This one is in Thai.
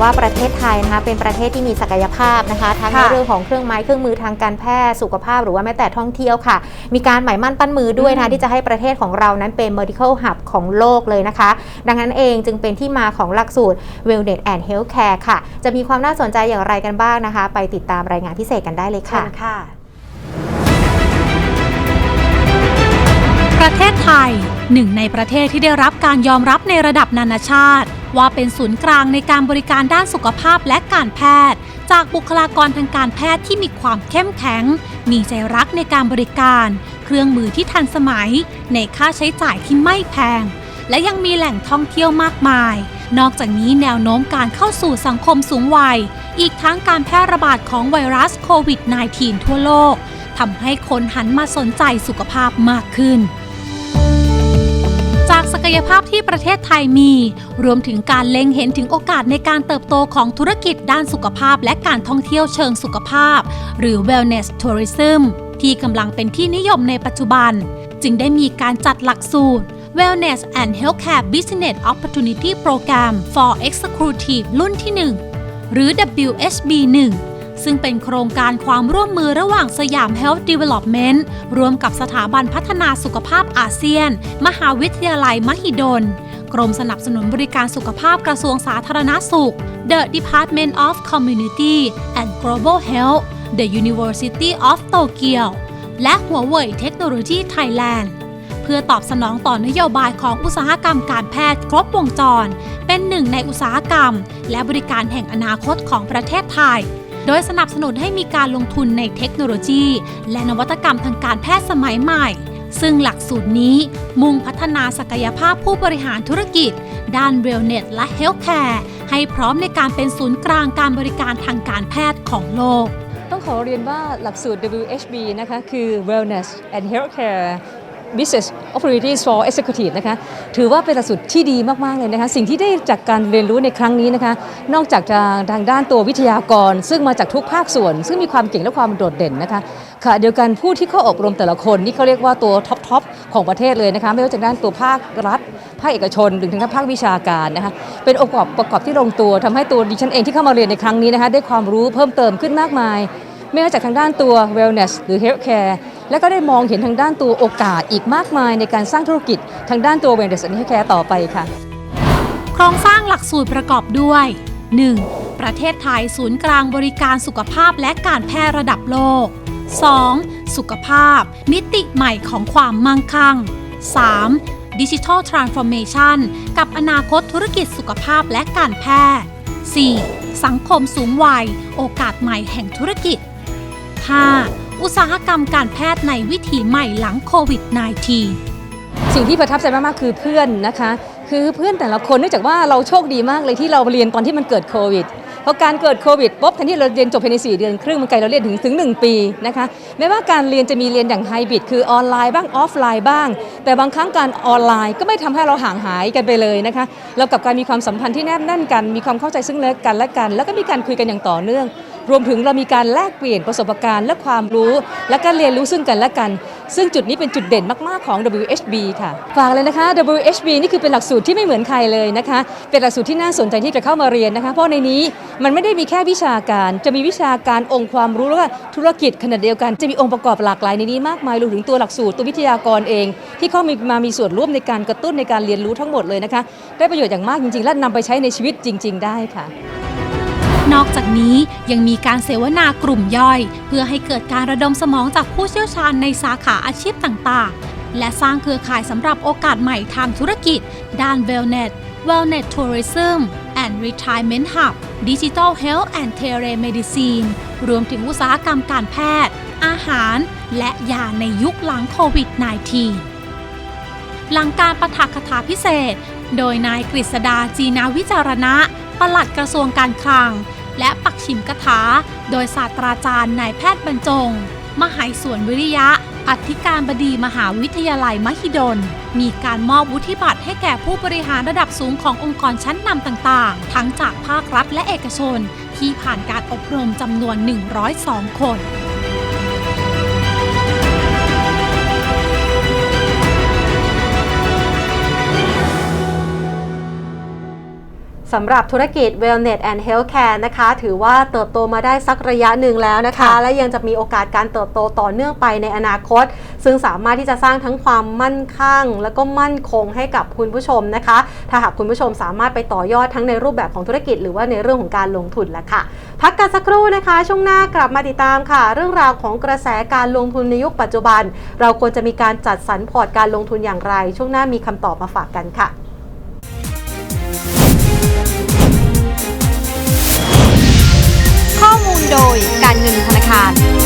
ว่าประเทศไทยนะคะเป็นประเทศที่มีศักยภาพนะคะทั้งในค่ะเรื่องของเครื่องไม้เครื่องมือทางการแพทย์สุขภาพ หรือว่าแม้แต่ท่องเที่ยวค่ะ มีการหมายมั่นปั้นมือด้วยนะอืมที่จะให้ประเทศของเรานั้นเป็น medical hub ของโลกเลยนะคะ ดังนั้นเองจึงเป็นที่มาของหลักสูตร wellness and healthcare ค่ะ จะมีความน่าสนใจอย่างไรกันบ้างนะคะ ไปติดตามรายงานพิเศษกันได้เลยเชิค่ะญค่ะ ประเทศไทยหนึ่งในประเทศที่ได้รับการยอมรับในระดับนานาชาติ ว่าเป็นศูนย์กลางในการบริการด้านสุขภาพและการแพทย์ จากบุคลากรทางการแพทย์ที่มีความเข้มแข็ง มีใจรักในการบริการ เครื่องมือที่ทันสมัย ในค่าใช้จ่ายที่ไม่แพง และยังมีแหล่งท่องเที่ยวมากมาย นอกจากนี้แนวโน้มการเข้าสู่สังคมสูงวัย อีกทั้งการแพร่ระบาดของไวรัสโควิด -19 ทั่วโลกทำให้คนหันมาสนใจสุขภาพมากขึ้น ศักยภาพที่ประเทศไทยมี รวมถึงการเล็งเห็นถึงโอกาสในการเติบโตของธุรกิจด้านสุขภาพและการท่องเที่ยวเชิงสุขภาพ หรือ wellness tourism ที่กำลังเป็นที่นิยมในปัจจุบัน จึงได้มีการจัดหลักสูตร Wellness and Healthcare Business Opportunity Program for Executive รุ่นที่ 1 หรือ WHB 1 ซึ่งเป็นโครงการความร่วมมือระหว่างสยาม Health Development ร่วมกับสถาบันพัฒนาสุขภาพอาเซียน มหาวิทยาลัยมหิดล กรมสนับสนุนบริการสุขภาพกระทรวงสาธารณสุข The Department of Community and Global Health The University of Tokyo และหัวเว่ยเทคโนโลยีไทยแลนด์เพื่อตอบสนองต่อนโยบายของอุตสาหกรรมการแพทย์ครบวงจร เป็นหนึ่งในอุตสาหกรรม และบริการแห่งอนาคตของประเทศไทย โดยสนับสนุนให้มีการลงทุนในเทคโนโลยี และนวัตกรรมทางการแพทย์สมัยใหม่ ซึ่งหลักสูตรนี้มุ่งพัฒนาศักยภาพผู้บริหารธุรกิจ ด้านเวลเน s และเฮลท์แคร์ให้พร้อมในการเป็นศูนย์กลางการบริการทางการแพทย์ของโลก ต้องขอเรียนว่าหลักสูตร WHB นะคะคือ Wellness and Healthcare Business Opportunities for Executive นะคะถือว่าเป็นหลักสูตรที่ดีมาก ๆ เลยนะคะ สิ่งที่ได้จากการเรียนรู้ในครั้งนี้นะคะ นอกจากจะทางด้านตัววิทยากร ซึ่งมาจากทุกภาคส่วน ซึ่งมีความเก่งและความโดดเด่นนะคะค่ะเดียวกันผู้ที่เข้าอบรมแต่ละคน นี่เขาเรียกว่าตัวท็อปทอปของประเทศเลยนะคะไม่ว่าจะด้านตัวภาครัฐ ภาคเอกชนหรือถึงภาควิชาการนะคะเป็นองค์ประกอบประกอบที่ลงตัวทำให้ตัวดิฉันเองที่เข้ามาเรียนในครั้งนี้นะคะได้ความรู้เพิ่มเติมขึ้นมากมาย ไม่ว่าจากทางด้านตัว wellness หรือ healthcare แล้วก็ได้มองเห็นทางด้านตัวโอกาสอีกมากมายในการสร้างธุรกิจทางด้านตัว wellness and healthcare ต่อไปค่ะ โครงสร้างหลักสูตรประกอบด้วย 1. ประเทศไทยศูนย์กลางบริการสุขภาพและการแพทย์ระดับโลก 2. สุขภาพ มิติใหม่ของความมั่งคั่ง 3. ดิจิทัลทรานส์ฟอร์เมชันกับอนาคตธุรกิจสุขภาพและการแพทย์ 4. สังคมสูงวัย โอกาสใหม่แห่งธุรกิจ 5. อุตสาหกรรมการแพทย์ในวิถีใหม่หลังโควิด -19 สิ่งที่ประทับใจมากๆ คือเพื่อนนะคะ คือเพื่อนแต่ละคนเนื่องจากว่าเราโชคดีมากเลยที่เราเรียนตอนที่มันเกิดโควิดเพราะการเกิดโควิดปุ๊บแทนที่เราเรียนจบภายใน 4 เดือนครึ่งมันไกลเราเรียนถึงถึง 1 ปีนะคะแม้ว่าการเรียนจะมีเรียนอย่างไฮบริดคือออนไลน์บ้างออฟไลน์บ้าง แต่บางครั้งการออนไลน์ก็ไม่ทำให้เราห่างหายกันไปเลยนะคะเรากับการมีความสัมพันธ์ที่แนบแน่นกัน มีความเข้าใจซึ่งกันและกัน แล้วก็มีการคุยกันอย่างต่อเนื่อง รวมถึงเรามีการแลกเปลี่ยนประสบการณ์และความรู้ และการเรียนรู้ซึ่งกันและกัน ซึ่งจุดนี้เป็นจุดเด่นมากๆของ WHB ค่ะฝากเลยนะคะ WHB นี่คือเป็นหลักสูตรที่ไม่เหมือนใครเลยนะคะ เป็นหลักสูตรที่น่าสนใจที่จะเข้ามาเรียนนะคะ เพราะในนี้มันไม่ได้มีแค่วิชาการ จะมีวิชาการองค์ความรู้แล้วก็ธุรกิจขนาดเดียวกัน จะมีองค์ประกอบหลากหลายในนี้มากมายรวมถึงตัวหลักสูตรตัววิทยากรเอง ที่เข้ามีมามีส่วนร่วมในการกระตุ้นในการเรียนรู้ทั้งหมดเลยนะคะ ได้ประโยชน์อย่างมากจริงๆ และนำไปใช้ในชีวิตจริง ๆ ได้ค่ะ นอกจากนี้ยังมีการเสวนากลุ่มย่อย เพื่อให้เกิดการระดมสมองจากผู้เชี่ยวชาญในสาขาอาชีพต่างๆ และสร้างเครือข่ายสำหรับโอกาสใหม่ทางธุรกิจ ด้าน Wellness Wellness Tourism and Retirement Hub Digital Health and Telemedicine รวมถึงอุตสาหกรรมการแพทย์ อาหาร และยาในยุคหลังโควิด -19 หลังการประถาคถาพิเศษ โดยนายกฤษดาจีนาวิจารณะ ปลัดกระทรวงการคลัง และปักชิมกถา โดยศาสตราจารย์นายแพทย์บรรจง มหายสวนวิริยะ อธิการบดีมหาวิทยาลัยมหิดล มีการมอบวุฒิบัตรให้แก่ผู้บริหารระดับสูงขององค์กรชั้นนำต่างๆ ทั้งจากภาครัฐและเอกชน ที่ผ่านการอบรมจำนวน 102 คน สำหรับธุรกิจ Wellness and Healthcare นะคะ ถือว่าเติบโตมาได้สักระยะหนึ่งแล้วนะคะค่ะและยังจะมีโอกาสการเติบโตต่อเนื่องไปในอนาคต ซึ่งสามารถที่จะสร้างทั้งความมั่นคั่งแล้วก็มั่นคงให้กับคุณผู้ชมนะคะ ถ้าหากคุณผู้ชมสามารถไปต่อยอดทั้งในรูปแบบของธุรกิจ หรือว่าในเรื่องของการลงทุนแล้วค่ะ พักกันสักครู่นะคะ ช่วงหน้ากลับมาติดตามค่ะ เรื่องราวของกระแสการลงทุนในยุคปัจจุบัน เราควรจะมีการจัดสรรพอร์ตการลงทุนอย่างไร ช่วงหน้ามีคำตอบมาฝากกันค่ะ โดยการเงินธนาคาร